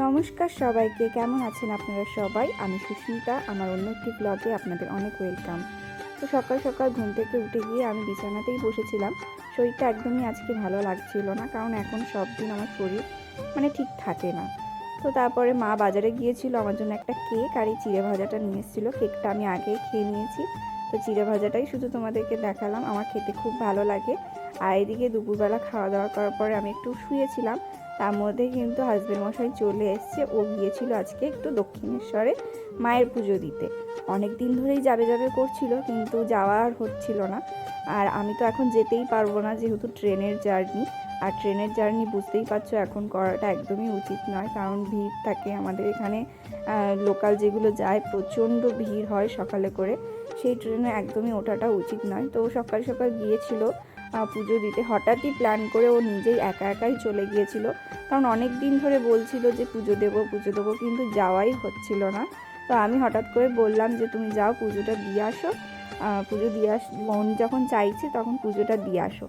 নমস্কার সবাইকে, কেমন আছেন আপনারা সবাই? আমি সুস্মিতা, আমার অন্য একটি ব্লগে আপনাদের অনেক ওয়েলকাম তো সকাল সকাল ঘুম থেকে উঠে গিয়ে আমি বিছানাতেই বসেছিলাম। শরীরটা একদমই আজকে ভালো লাগছিল না, কারণ এখন সব দিন আমার শরীর মানে ঠিক থাকে না। তো তারপরে মা বাজারে গিয়েছিল, আমার জন্য একটা কেক আর এই চিড়ে ভাজাটা নিয়ে এসেছিল। কেকটা আমি আগেই খেয়ে নিয়েছি। তো চিড়ে ভাজাটাই শুধু তোমাদেরকে দেখালাম, আমার খেতে খুব ভালো লাগে। আর এদিকে দুপুরবেলা খাওয়া দাওয়া করার পরে আমি একটু শুয়েছিলাম। তার মধ্যে কিন্তু হাজবেন্ড মশাই চলে এসছে। ও গিয়েছিল আজকে একটু দক্ষিণেশ্বরে মায়ের পুজো দিতে। অনেক দিন ধরেই যাবে যাবে করছিল, কিন্তু যাওয়া আর হচ্ছিল না। আর আমি তো এখন যেতেই পারব না, যেহেতু ট্রেনের জার্নি। আর ট্রেনের জার্নি বুঝতেই পারছ, এখন করাটা একদমই উচিত নয়। কারণ ভিড় থাকে আমাদের এখানে লোকাল যেগুলো যায়, প্রচণ্ড ভিড় হয় সকালে করে। সেই ট্রেনে একদমই ওঠাটা উচিত নয়। তো সকাল সকাল গিয়েছিল পুজো দিতে। হঠাৎই প্ল্যান করে ও নিজেই একা একাই চলে গিয়েছিল। কারণ অনেক দিন ধরে বলছিল যে পুজো দেবো পুজো দেবো, কিন্তু যাওয়াই হচ্ছিল না। তো আমি হঠাৎ করে বললাম যে, তুমি যাও, পুজোটা দিয়ে আসো। পুজো দিয়ে আস, মন যখন চাইছে তখন পুজোটা দিয়ে আসো।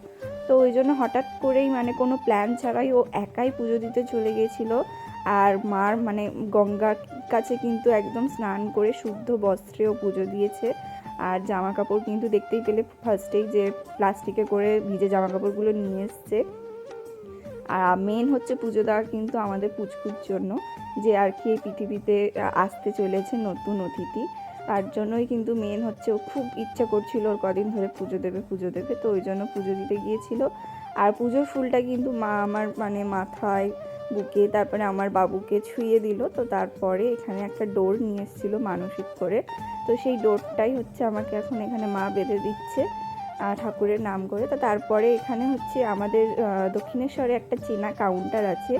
তো ওই জন্য হঠাৎ করেই মানে কোনো প্ল্যান ছাড়াই ও একাই পুজো দিতে চলে গিয়েছিল। আর মার মানে গঙ্গার কাছে কিন্তু একদম স্নান করে শুদ্ধ বস্ত্রেও পুজো দিয়েছে। আর জামা কাপড় কিন্তু দেখতেই পেলে ফার্স্টেই যে প্লাস্টিকে করে ভিজে জামা কাপড়গুলো নিয়ে এসছে। আর মেন হচ্ছে পুজো দেওয়া কিন্তু আমাদের পুচকুর জন্য, যে আর কি এই পৃথিবীতে আসতে চলেছে নতুন অতিথি। তার জন্যই কিন্তু মেন হচ্ছে ও খুব ইচ্ছা করছিল ওর কদিন ধরে পুজো দেবে পুজো দেবে, তো ওই জন্য পুজো দিতে গিয়েছিল। আর পুজোর ফুলটা কিন্তু মা, আমার মানে মাথায় বুকে তারপরে আমার বাবুকে ছুঁয়ে দিল। তো তারপরে এখানে একটা ডোর নিয়ে এসেছিল মানসিক করে। তো সেই ডোরটাই হচ্ছে আমাকে এখন এখানে মা বেঁধে দিচ্ছে ঠাকুরের নাম করে। তো তারপরে এখানে হচ্ছে আমাদের দক্ষিণেশ্বরে একটা চেনা কাউন্টার আছে।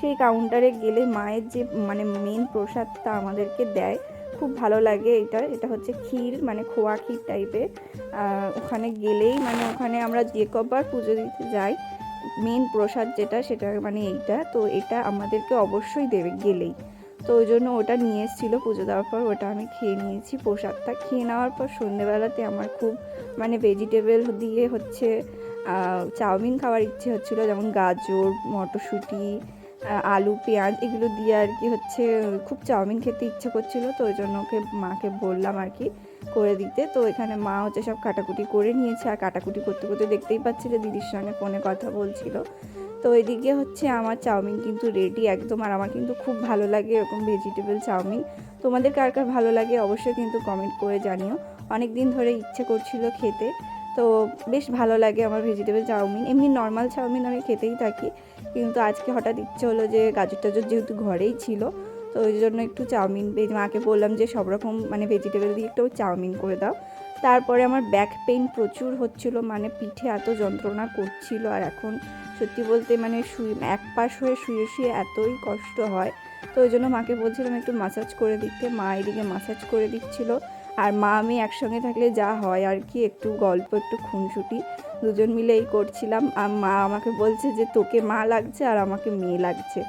সেই কাউন্টারে গেলে মায়ের যে মানে মেন প্রসাদটা আমাদেরকে দেয়, খুব ভালো লাগে এটা। এটা হচ্ছে ক্ষীর মানে খোয়া ক্ষীর টাইপের ওখানে গেলেই মানে ওখানে আমরা যে কবার পুজো দিতে যাই প্রসাদ যেটা, সেটা মানে এইটা। তো এটা আমাদেরকে অবশ্যই দেবে গেলেই। তো ওই জন্য ওটা নিয়ে এসেছিল পুজো দেওয়ার পর, ওটা আমি খেয়ে নিয়েছি। প্রসাদটা খেয়ে নেওয়ার পর সন্ধেবেলাতে আমার খুব মানে ভেজিটেবল দিয়ে হচ্ছে চাউমিন খাওয়ার ইচ্ছে হচ্ছিল। যেমন গাজর, মটরশুঁটি আলু, পেঁয়াজ এগুলো দিয়ে আর কি হচ্ছে, খুব চাউমিন খেতে ইচ্ছে করছিল, তো ওই জন্য ওকে মাকে বললাম আর কি করে দিতে। তো এখানে মা হচ্ছে সব কাটাকুটি করে নিয়েছে, আর কাটাকুটি করতে করতে দেখতেই পাচ্ছিলে দিদির সঙ্গে ফোনে কথা বলছিল। তো এদিকে হচ্ছে আমার চাউমিন কিন্তু রেডি একদম, আর আমার কিন্তু খুব ভালো লাগে এরকম ভেজিটেবল চাউমিন। তোমাদের কার কার ভালো লাগে অবশ্যই কিন্তু কমেন্ট করে জানিও। অনেক দিন ধরে ইচ্ছে করছিল খেতে। তো বেশ ভালো লাগে আমার ভেজিটেবল চাউমিন। এমনি নর্মাল চাউমিন আমি খেতেই থাকি, কিন্তু আজকে হঠাৎ ইচ্ছে হলো যে গাজর টাজর যেহেতু ঘরেই ছিল, তো ওই জন্য একটু চাউমিন মাকে বললাম যে সব রকম মানে ভেজিটেবল দিয়ে একটু চাউমিন করে দাও। তারপরে আমার ব্যাক পেইন প্রচুর হচ্ছিল মানে পিঠে এত যন্ত্রণা করছিল আর এখন সত্যি বলতে মানে শুয়ে, এক পাশ হয়ে শুয়ে শুয়ে এতই কষ্ট হয়। তো ওই জন্য মাকে বলছিলাম একটু মাসাজ করে দিতে, মা এদিকে মাসাজ করে দিচ্ছিল। আর মা, আমি একসঙ্গে থাকলে যা হয় আর কি, একটু গল্প, একটু খুনসুটি দুজন মিলেই করছিলাম। আর মা আমাকে বলছে যে, তোকে মা লাগছে আর আমাকে মেয়ে লাগছে।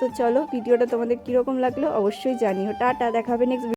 তো চলো, ভিডিওটা তোমাদের কীরকম লাগল অবশ্যই জানিও। টাটা দেখাবে নেক্সট